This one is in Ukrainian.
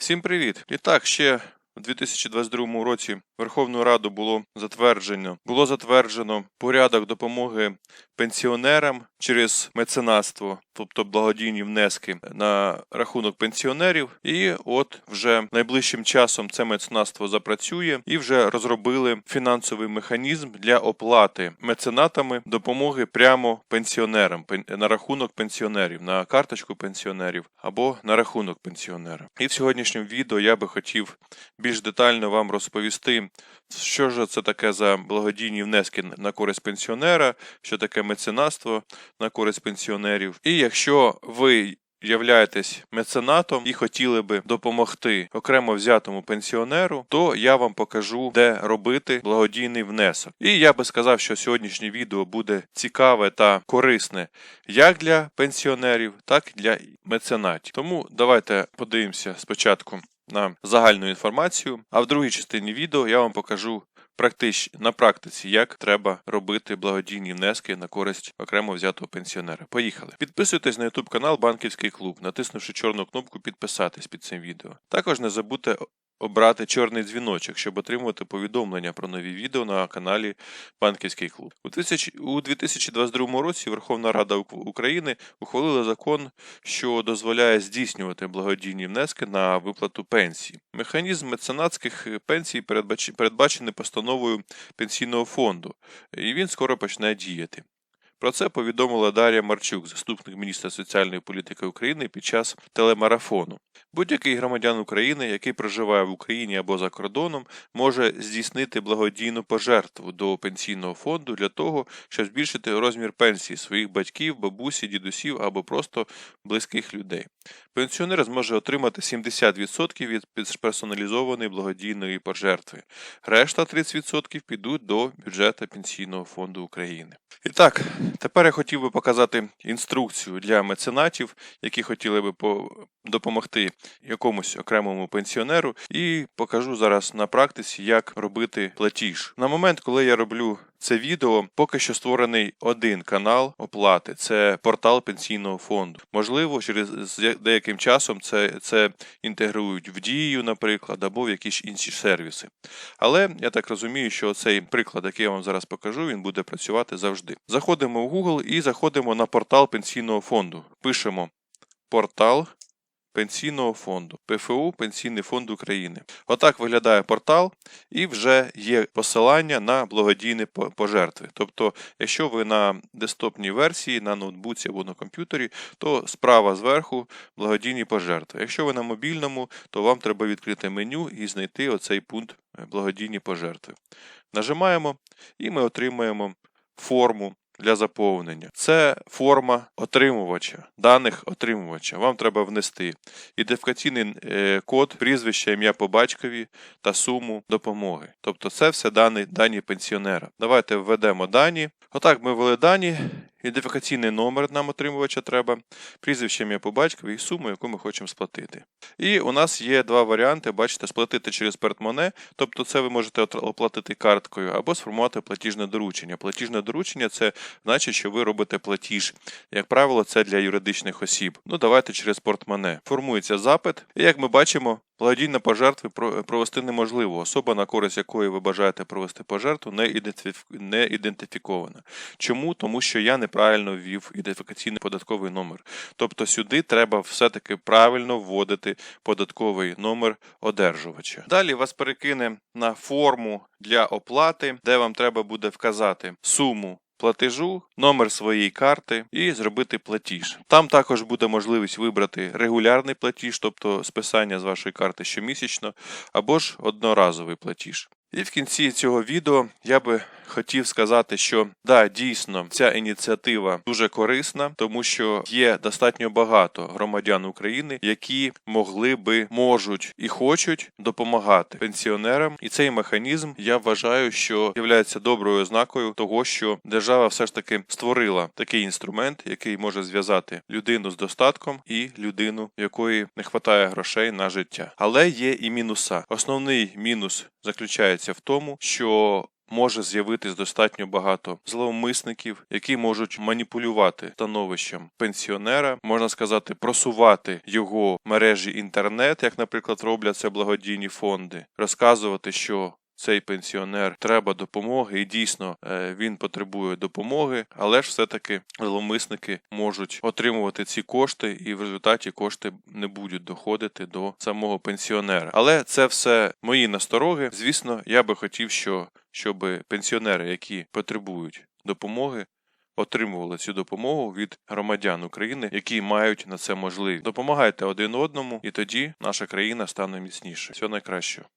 Всім привіт! І так, ще у 2022 році Верховною Раду було затверджено було затверджено порядок допомоги пенсіонерам через меценатство, тобто благодійні внески на рахунок пенсіонерів. І от вже найближчим часом це меценатство запрацює і вже розробили фінансовий механізм для оплати меценатами допомоги прямо пенсіонерам на рахунок пенсіонерів, на карточку пенсіонерів або на рахунок пенсіонера. І в сьогоднішньому відео я би хотів більш детально вам розповісти, що ж це таке за благодійні внески на користь пенсіонера, що таке меценатство на користь пенсіонерів. І якщо ви являєтесь меценатом і хотіли би допомогти окремо взятому пенсіонеру, то я вам покажу, де робити благодійний внесок. І я би сказав, що сьогоднішнє відео буде цікаве та корисне як для пенсіонерів, так і для меценатів. Тому давайте подивимося спочатку на загальну інформацію, а в другій частині відео я вам покажу практич... на практиці, як треба робити благодійні внески на користь окремо взятого пенсіонера. Поїхали. Підписуйтесь на YouTube канал Банківський клуб, натиснувши чорну кнопку підписатись під цим відео. Також не забудьте обрати чорний дзвіночок, щоб отримувати повідомлення про нові відео на каналі Банківський клуб. У 2022 році Верховна Рада України ухвалила закон, що дозволяє здійснювати благодійні внески на виплату пенсій. Механізм меценатських пенсій передбачений постановою пенсійного фонду, і він скоро почне діяти. Про це повідомила Дар'я Марчук, заступник міністра соціальної політики України під час телемарафону. Будь-який громадян України, який проживає в Україні або за кордоном, може здійснити благодійну пожертву до пенсійного фонду для того, щоб збільшити розмір пенсії своїх батьків, бабусі, дідусів або просто близьких людей. Пенсіонер зможе отримати 70% від персоналізованої благодійної пожертви. Решта 30% підуть до бюджету Пенсійного фонду України. І так, тепер я хотів би показати інструкцію для меценатів, які хотіли би допомогти якомусь окремому пенсіонеру, і покажу зараз на практиці, як робити платіж. На момент, коли я роблю це відео, поки що створений один канал оплати це портал пенсійного фонду. Можливо, через деяким часом це, це інтегрують в дію, наприклад, або в якісь інші сервіси. Але я так розумію, що цей приклад, який я вам зараз покажу, він буде працювати завжди. Заходимо в Google і заходимо на портал пенсійного фонду. Пишемо портал. Пенсійного фонду ПФУ Пенсійний фонд України. Отак виглядає портал, і вже є посилання на благодійні пожертви. Тобто, якщо ви на десктопній версії, на ноутбуці або на комп'ютері, то справа зверху благодійні пожертви. Якщо ви на мобільному, то вам треба відкрити меню і знайти оцей пункт е, благодійні пожертви. Нажимаємо і ми отримаємо форму для заповнення. Це форма отримувача, даних отримувача. Вам треба внести ідентифікаційний е, код, прізвище, ім'я по батькові та суму допомоги. Тобто це все дані, дані пенсіонера. Давайте введемо дані. Отак ми ввели дані. Ідентифікаційний номер нам отримувача треба, прізвище ім'я по батькові і суму, яку ми хочемо сплатити. І у нас є два варіанти: бачите, сплатити через портмоне, тобто це ви можете оплатити карткою, або сформувати платіжне доручення. Платіжне доручення це значить, що ви робите платіж. Як правило, це для юридичних осіб. Ну, давайте через портмоне. Формується запит, і як ми бачимо, Благодійні пожертви провести неможливо. Особа, на користь якої ви бажаєте провести пожертву, не ідентифікована. Чому? Тому що я неправильно ввів ідентифікаційний податковий номер. Тобто сюди треба все-таки правильно вводити податковий номер одержувача. Далі вас перекине на форму для оплати, де вам треба буде вказати суму. Платежу, номер своєї карти і зробити платіж. Там також буде можливість вибрати регулярний платіж, тобто списання з вашої карти щомісячно, або ж одноразовий платіж. І в кінці цього відео я би хотів сказати, що да, дійсно ця ініціатива дуже корисна, тому що є достатньо багато громадян України, які могли би можуть і хочуть допомагати пенсіонерам. І цей механізм я вважаю, що є доброю ознакою того, що держава все ж таки створила такий інструмент, який може зв'язати людину з достатком і людину, якої не вистачає грошей на життя. Але є і мінуса. Основний мінус заключається в тому, що може з'явитись достатньо багато зловмисників, які можуть маніпулювати становищем пенсіонера, можна сказати, просувати його мережі інтернет, як, наприклад, роблять це благодійні фонди, розказувати, що цей пенсіонер треба допомоги, і дійсно е, він потребує допомоги, але ж все-таки зловмисники можуть отримувати ці кошти, і в результаті кошти не будуть доходити до самого пенсіонера. Але це все мої настороги. Звісно, я би хотів, що щоб пенсіонери, які потребують допомоги, отримували цю допомогу від громадян України, які мають на це можливість. Допомагайте один одному, і тоді наша країна стане міцніше. Всього найкращого.